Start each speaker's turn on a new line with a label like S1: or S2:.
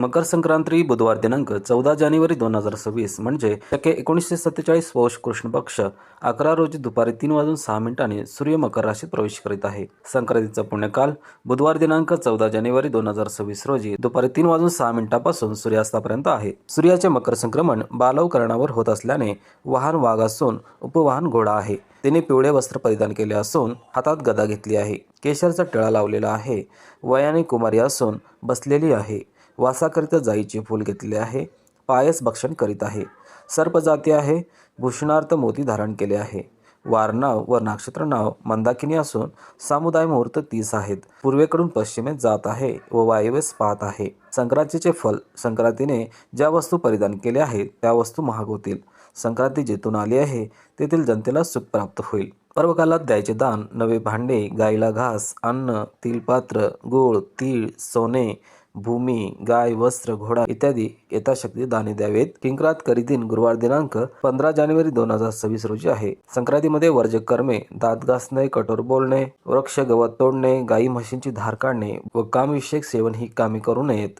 S1: मकर संक्रांती बुधवार दिनांक चौदा जानेवारी दोन हजार सव्वीस म्हणजे टक्के एकोणीसशे सत्तेचाळीस पौष कृष्ण पक्ष अकरा रोजी दुपारी तीन वाजून सहा मिनिटांनी सूर्य मकर राशीत प्रवेश करीत आहे. संक्रांतीचा पुण्यकाल बुधवार दिनांक चौदा जानेवारी दोन हजार सव्वीस रोजी दुपारी तीन वाजून सहा मिनिटापासून सूर्यास्तापर्यंत आहे. सूर्याचे मकर संक्रमण बालवकरणावर होत असल्याने वाहन वाघ असून उपवाहन घोडा आहे. तिने पिवळे वस्त्र परिधान केले असून हातात गदा घेतली आहे. केशरचा टिळा लावलेला आहे. वयाने कुमारी असून बसलेली आहे. वासाकरिता जाईचे फूल घेतले आहे. पायस भक्षण करीत आहे. सर्प जाती आहे. भूषणार्थ मोती धारण केले आहे. वार नाव व नक्षत्र नाव मंदाकिनी असून सामुदाय मुहूर्त तीस आहेत. पूर्वेकडून पश्चिमेत जात आहे व वायव्यस पाहत आहे. संक्रांतीचे फल संक्रांतीने ज्या वस्तू परिधान केल्या आहेत त्या वस्तू महाग होतील. संक्रांती जिथून आली आहे तेथील जनतेला सुख प्राप्त होईल. पर्वकालात द्यायचे दान नवे भांडे गाईला घास अन्न तिलपात्र गूळ तीळ सोने भूमी गाय वस्त्र घोडा इत्यादी यथाशक्ती दाने द्यावेत. किंक्रात करी दिन गुरुवार दिनांक पंधरा जानेवारी दोन हजार सव्वीस रोजी आहे. संक्रांतीमध्ये वर्ज कर्मे दात घासणे कठोर बोलणे वृक्ष गवत तोडणे गाई म्हशींची धार काढणे व कामविषयक सेवन ही कामे करू नयेत.